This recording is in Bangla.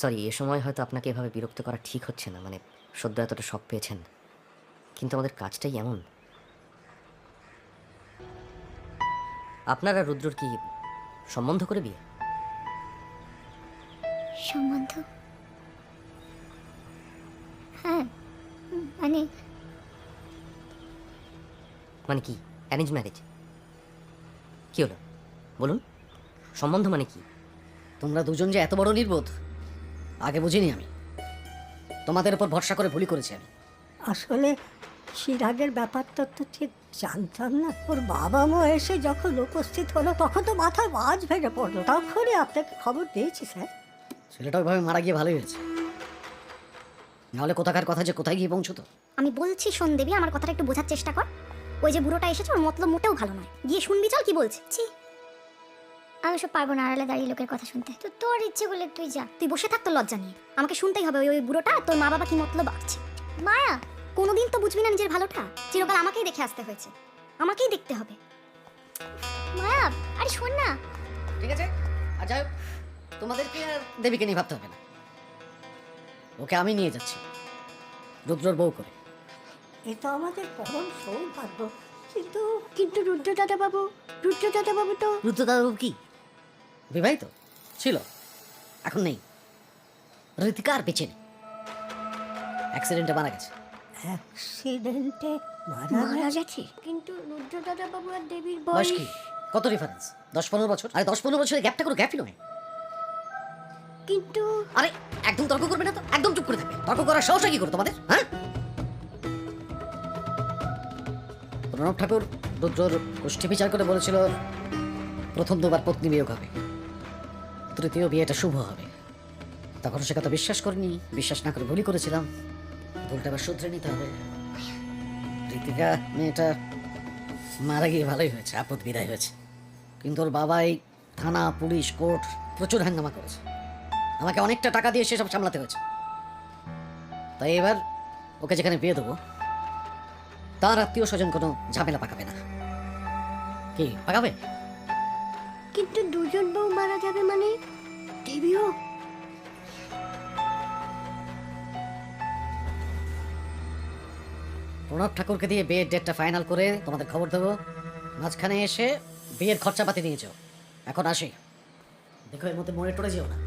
সরি এ সময় হয়তো আপনাকে এভাবে বিরক্ত করা ঠিক হচ্ছে না মানে সদ্য এতটা শখ পেয়েছেন। কিন্তু আমাদের কাজটাই এমন। আপনারা রুদ্রর কি সম্বন্ধ করে বিয়ে? সম্বন্ধ? হ্যাঁ মানে মানে কি? অ্যারেঞ্জ ম্যারেজ কি হলো? বলুন। সম্বন্ধ মানে কি? তোমরা দুজন যে এত বড় নির্বোধ। আগে বুঝিনি আমি। তোমাদের উপর ভরসা করে ভুলি করেছি আমি। আসলে সিরাগের ব্যাপারটা তো ঠিক জানতাম না। ওর বাবা মা এসে যখন উপস্থিত হলো তখন তো মাথায় বাজ ভেঙে পড়ল। তখনই আপনাকে খবর দিয়েছি স্যার। ছেলেটা ওইভাবে মারা গিয়ে ভালোই হয়েছে। নাহলে কোথাকার কথা যে কোথায় গিয়ে পৌঁছতো? আমি বলছি শোন দেবী আমার কথাটা একটু বোঝার চেষ্টা কর। ওই যে বুড়োটা এসেছে ওর মতলব মোটেও ভালো নয়। গিয়ে শুনবি চল কি বলছে। ছি। আমি সব পারব না আড়ালে দাঁড়িয়ে লোকের কথা শুনতে। তো তোর ইচ্ছে করলে তুই যা। তুই বসে থাক তোর লজ্জা নিয়ে। আমাকে শুনতেই হবে ওই ওই বুড়োটা তোর মা বাবা কি মতলব আছে। মায়া কোনোদিন তো বুঝবি না নিজের ভালোটা? চিরকাল আমাকেই দেখে আসতে হয়েছে। আমাকেই দেখতে হবে। মায়া আরে শোন না। ঠিক আছে? আর যাই হোক, তোমাদেরকে আর দেবীকে নিয়ে ভাবতে হবে না। ওকে আমি নিয়ে যাচ্ছি। রুদ্রর বউ করে। এ তো আমাদের পরম সৌভাগ্য। কিন্তু কিন্তু রুদ্র দাদা বাবু রুদ্র দাদা বাবু তো রুদ্রদারু কি? বিবাহিত? ছিল। এখন নেই। ঋতিকা আর বেঁচে নেই। অ্যাক্সিডেন্টে মারা গেছে। অ্যাক্সিডেন্টে মারা গেছে? কিন্তু রুদ্র দাদা বাবু আর দেবীর বয়স কি? কত রেফারেন্স দশ পনেরো বছর? আরে দশ পনেরো বছরের গ্যাপটা কোনো গ্যাপই নয়। কিন্তু আরে একদম তর্ক করবে না তো? একদম চুপ করে থাকবে। তর্ক করার সাহসটা কি করে তোমাদের? হ্যাঁ? প্রণব ঠাকুর রুদ্রর গোষ্ঠী বিচার করে বলেছিল প্রথম দুবার পত্নী বিয়োগ হবে। তৃতীয় বিয়েটা শুভ হবে। তখন সে কথা বিশ্বাস করিনি, বিশ্বাস না করে ভুলই করেছিলাম। ভুলটা আবার শুধরে নিতে হবে। ঋতিকা, মেয়েটা মারা গিয়ে ভালোই হয়েছে, আপদ বিদায় হয়েছে। কিন্তু ওর বাবাই থানা, পুলিশ, কোর্ট প্রচুর হাঙ্গামা করেছে। আমাকে অনেকটা টাকা দিয়ে সেসব সামলাতে হয়েছে। তাই এবার ওকে যেখানে বিয়ে দেবো, তার আত্মীয় স্বজন কোনো ঝামেলা পাকাবে না। কি, পাকাবে? কিন্তু দুজন বউ মারা যাবে মানে? দেবীও প্রণব ঠাকুরকে দিয়ে বিয়ের ডেটটা ফাইনাল করে তোমাদের খবর দেবো। মাঝখানে এসে বিয়ের খরচাপাতি পাতি যাও। এখন আসি। দেখো, এর মধ্যে মনে টরে যেও না।